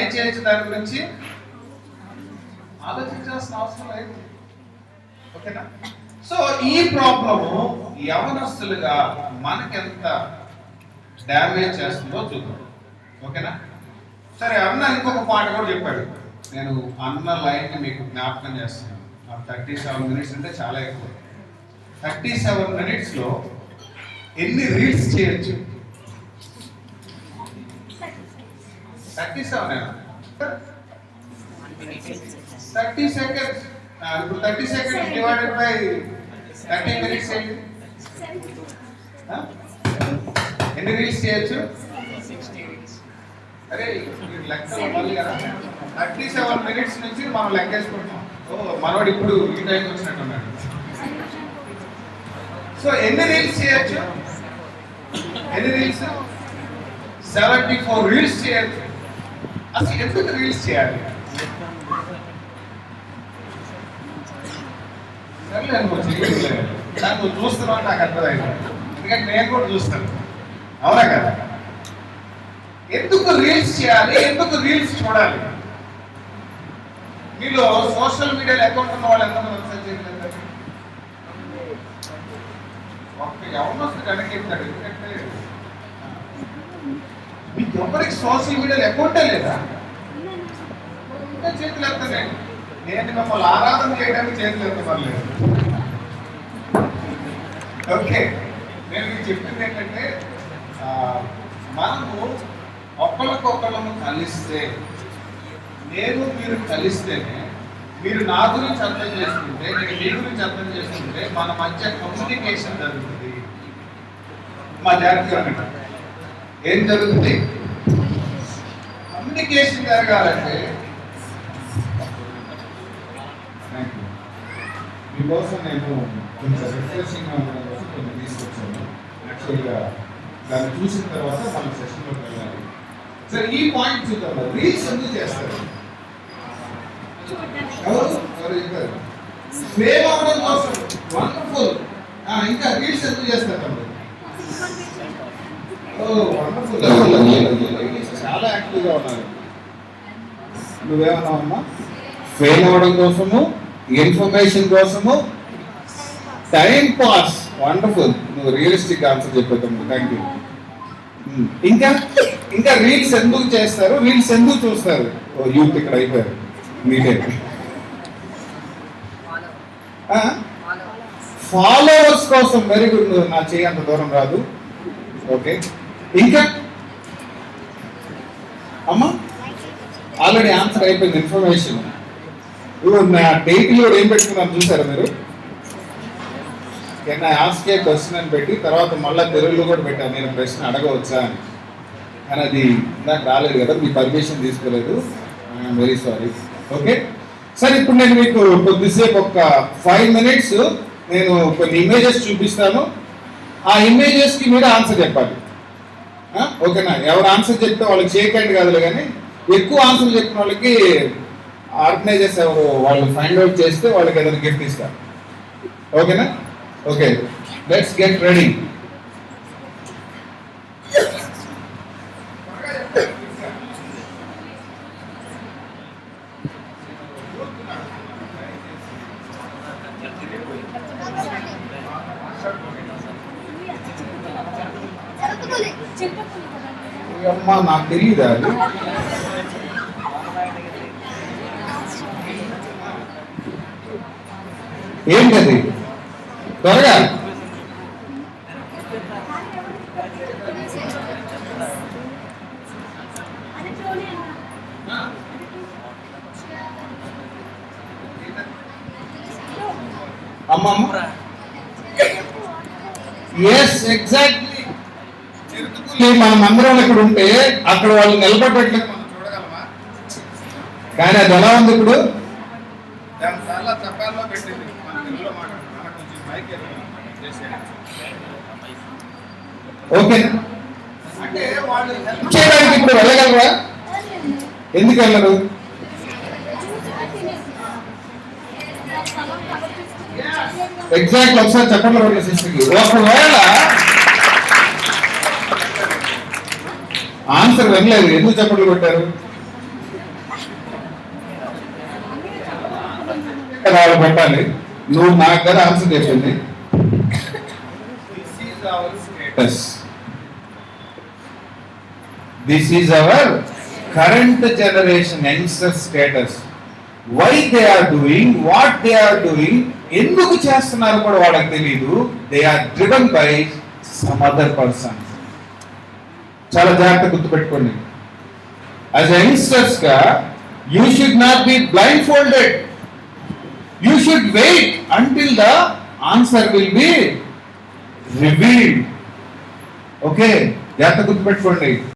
ఏం చేయొచ్చు దాని గురించి ఆలోచించాల్సిన అవసరం లేదు. ఓకేనా? సో ఈ ప్రాబ్లము యవనస్తులుగా మనకెంత డ్యామేజ్ చేస్తుందో చూద్దాం. ఓకేనా? సరే అన్న ఇంకొక పాట కూడా చెప్పాడు. నేను అన్న లైన్ మీకు జ్ఞాపకం చేస్తున్నాను. థర్టీ సెవెన్ మినిట్స్ అంటే చాలా ఎక్కువ. థర్టీ సెవెన్ మినిట్స్లో ఎన్ని రీల్స్ చేయొచ్చు? థర్టీ సెవెన్ థర్టీ సెకండ్స్ ఇప్పుడు thirty seconds divided by thirty minutes ఎన్ని రీల్స్ చేయొచ్చు? అరే మీరు లెక్కలు మళ్ళీ కదా. థర్టీ సెవెన్ మినిట్స్ నుంచి మనం లెక్కేసుకుంటాం ఓ మనవాడు ఇప్పుడు ఈ టైంకి వచ్చినట్టున్నాడు. సో ఎన్ని రీల్స్ చేయొచ్చు? ఎన్ని రీల్స్ సెవెంటీ ఫోర్ రీల్స్ చేయొచ్చు. అసలు ఎందుకు రీల్స్ చేయాలి? సరే నువ్వు చేయట్లేదు కానీ నువ్వు చూస్తున్నావు నాకు అర్థమైంది. ఎందుకంటే నేను కూడా చూస్తాను. అవునా కదా? ఎందుకు రీల్స్ చేయాలి? ఎందుకు రీల్స్ చూడాలి? మీలో సోషల్ మీడియాలో అకౌంట్ ఉన్న వాళ్ళు ఎంతమంది ఒకసారి చేయలేదు ఒక్క ఎవరినో వెనక్కి చెప్తాడు ఎందుకంటే ఎవరికి సోషల్ మీడియాలో అకౌంటే లేదా? ఇంకా చేతులు ఎత్తలేదు నేను మిమ్మల్ని ఆరాధన చేయడానికి చేతులు ఎత్తపడలేదు. ఓకే నేను మీకు చెప్పింది ఏంటంటే మనము ఒకళ్ళకొకళ్ళము కలిస్తే నేను మీరు కలిస్తేనే మీరు నా గురించి అర్థం చేసుకుంటే నేను మీ గురించి అర్థం చేసుకుంటే మన మధ్య కమ్యూనికేషన్ జరుగుతుంది. మా జాగ్రత్తగా ఏం జరుగుతుంది? కమ్యూనికేషన్ జరగాలంటే. మీకోసం నేను కొంచెం రిఫ్రెషింగ్ ఉండడం కోసం కొంచెం తీసుకొచ్చాను. యాక్చువల్గా దాన్ని చూసిన తర్వాత మన సెషన్లోకి వెళ్ళాలి. సరే ఈ పాయింట్ చూద్దాం. రీల్స్ ఎందుకు చేస్తారు? ఎవరు ఎవరు చెప్పారు ఫేమ్ అవడం కోసం. వండర్ఫుల్ ఇంకా రీల్స్ ఎందుకు చేస్తారు ఓ వండర్ఫుల్ చాలా యాక్టివ్గా ఉన్నారు. నువ్వేమన్నావు అమ్మా? ఫెయిల్ అవ్వడం కోసము ఇన్ఫర్మేషన్ కోసము టైం పాస్ వండర్ఫుల్ నువ్వు రియలిస్టిక్ ఆన్సర్ చెప్పేద్దాం థ్యాంక్ యూ ఇంకా ఇంకా రీల్స్ ఎందుకు చేస్తారు? రీల్స్ ఎందుకు చూస్తారు? ఓ యూత్ ఇక్కడ అయిపోయారు. మీరే ఫాలోవర్స్ కోసం వెరీ గుడ్ నా చేయి అంత దూరం రాదు. ఓకే ఇంకా అమ్మా? ఆల్రెడీ ఆన్సర్ అయిపోయింది ఇన్ఫర్మేషన్ ఇప్పుడు నా డేట్లో ఏం పెట్టుకున్నాను చూసారా మీరు? Can I ask a question అని పెట్టి తర్వాత మళ్ళీ తెలుగులో కూడా పెట్టాను నేను ప్రశ్న అడగవచ్చా అని. కానీ అది నాకు రాలేదు కదా మీ పర్మిషన్ తీసుకోలేదు. ఐఎమ్ వెరీ సారీ ఓకే సరే ఇప్పుడు నేను మీకు కొద్దిసేపు ఒక ఫైవ్ మినిట్స్ నేను కొన్ని ఇమేజెస్ చూపిస్తాను. ఆ ఇమేజెస్కి మీరు ఆన్సర్ చెప్పాలి. ఓకేనా ఎవరు ఆన్సర్ చెప్తే వాళ్ళకి చేయకండి కాదులే కానీ ఎక్కువ ఆన్సర్ చెప్పిన వాళ్ళకి ఆర్గనైజర్స్ ఎవరు వాళ్ళు ఫైండ్ అవుట్ చేస్తే వాళ్ళకి ఏదైనా గిఫ్ట్ ఇస్తారు. ఓకేనా ఓకే లెట్స్ గెట్ రెడీ అమ్మా నాకు తెలియదా ఏంటది? త్వరగా. అమ్మమ్మ? ఎస్ ఎగ్జాక్ట్ మనం అందరం ఇక్కడ ఉంటే అక్కడ వాళ్ళు మనం చూడగలమా? కానీ అది ఎలా ఉంది ఇప్పుడు? ఓకే. చేయడానికి ఇప్పుడు వెళ్ళగలరా? ఎందుకు వెళ్ళరు? ఎగ్జాక్ట్ ఒకసారి చెప్పండి సిస్టర్కి ఒకవేళ ఆన్సర్ రంగులేదు ఎందుకు చప్పట్లు కొట్టారు? పెట్టాలి. నువ్వు నాకు కదా ఆన్సర్ చెప్పింది. This is our current generation youngster status why they are doing what they are doing ఎందుకు చేస్తున్నారు కూడా వాళ్ళకి తెలియదు they are driven by some other person చాలా జాగ్రత్త గుర్తుపెట్టుకోండి. As యంగ్స్టర్స్గా you should not be blindfolded you should wait until the answer will be revealed okay జాగ్రత్త గుర్తుపెట్టుకోండి.